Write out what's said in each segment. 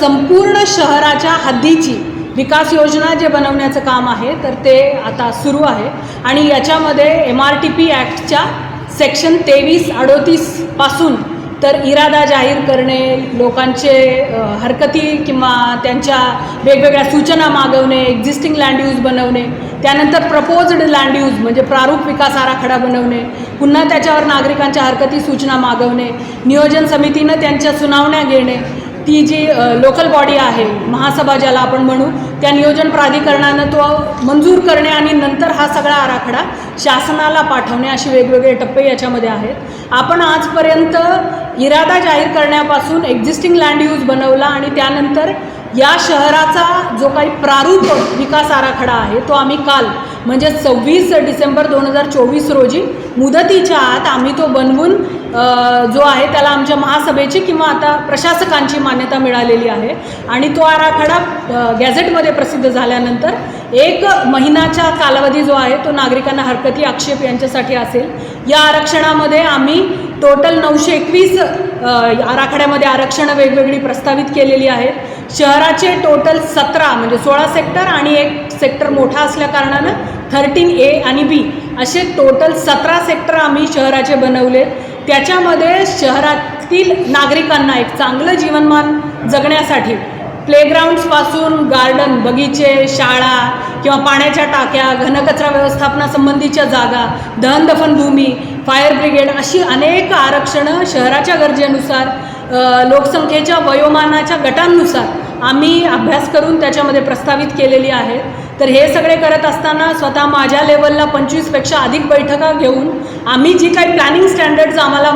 संपूर्ण शहराच्या हद्दीची विकास योजना जे बनवण्याचं काम आहे तर ते आता सुरू आहे. आणि याच्यामध्ये एम आर टी पी ॲक्टच्या सेक्शन तेवीस अडोतीसपासून तर इरादा जाहीर करणे लोकांचे हरकती किंवा त्यांच्या वेगवेगळ्या सूचना मागवणे एक्झिस्टिंग लँड यूज बनवणे त्यानंतर प्रपोज्ड लँड यूज म्हणजे प्रारूप विकास आराखडा बनवणे पुन्हा त्याच्यावर नागरिकांच्या हरकती सूचना मागवणे नियोजन समितीनं त्यांच्या सुनावण्या घेणे ती जी लोकल बॉडी आहे महासभा ज्याला आपण म्हणू त्या नियोजन प्राधिकरणानं तो मंजूर करणे आणि नंतर हा सगळा आराखडा शासनाला पाठवणे असे वेगवेगळे टप्पे याच्यामध्ये आहेत. आपण आजपर्यंत इरादा जाहीर करण्यापासून एक्झिस्टिंग लँड यूज बनवला आणि त्यानंतर या शहराचा जो काही प्रारूप विकास आराखडा आहे तो आम्ही काल म्हणजे सव्वीस डिसेंबर दोन हजार चोवीस रोजी मुदतीच्या आत आम्ही तो बनवून जो आहे त्याला आमच्या महासभेची किंवा आता प्रशासकांची मान्यता मिळालेली आहे. आणि तो आराखडा गॅझेटमध्ये प्रसिद्ध झाल्यानंतर एक महिन्याचा कालावधी जो आहे तो नागरिकांना हरकती आक्षेप यांच्यासाठी असेल. या आरक्षणामध्ये आम्ही टोटल नऊशे एकवीस आराखड्यामध्ये आरक्षणं वेगवेगळी प्रस्तावित केलेली आहेत. शहराचे टोटल सतरा म्हणजे सोळा सेक्टर आणि एक सेक्टर मोठा असल्याकारणानं थर्टीन ए आणि बी असे टोटल सतरा सेक्टर आम्ही शहराचे बनवले. त्याच्यामध्ये शहरातील नागरिकांना एक चांगलं जीवनमान जगण्यासाठी प्लेग्राऊंड्सपासून गार्डन बगीचे शाळा किंवा पाण्याच्या टाक्या घनकचरा व्यवस्थापनासंबंधीच्या जागा दहनदफनभूमी फायर ब्रिगेड अशी अनेक आरक्षणं शहराच्या गरजेनुसार लोकसंख्येच्या वयोमानाच्या गटांनुसार आम्ही अभ्यास करून त्याच्यामध्ये प्रस्तावित केलेली आहेत तर हे सगळे करत असताना स्वतः माझ्या लेवलला पंचवीसपेक्षा अधिक बैठका घेऊन आम्ही जी काही प्लॅनिंग स्टँडर्ड्स आम्हाला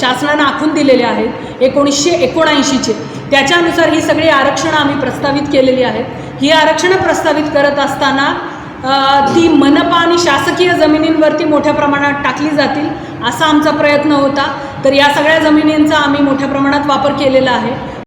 शासनानं आखून दिलेले आहेत एकोणीसशे एकोणऐंशीचे त्याच्यानुसार ही सगळी आरक्षणं आम्ही प्रस्तावित केलेली आहेत. ही आरक्षणं प्रस्तावित करत असताना ती मनपा आणि शासकीय जमिनींवरती मोठ्या प्रमाणात टाकली जातील असा आमचा प्रयत्न होता. तर या सगळ्या जमिनींचा आम्ही मोठ्या प्रमाणात वापर केलेला आहे.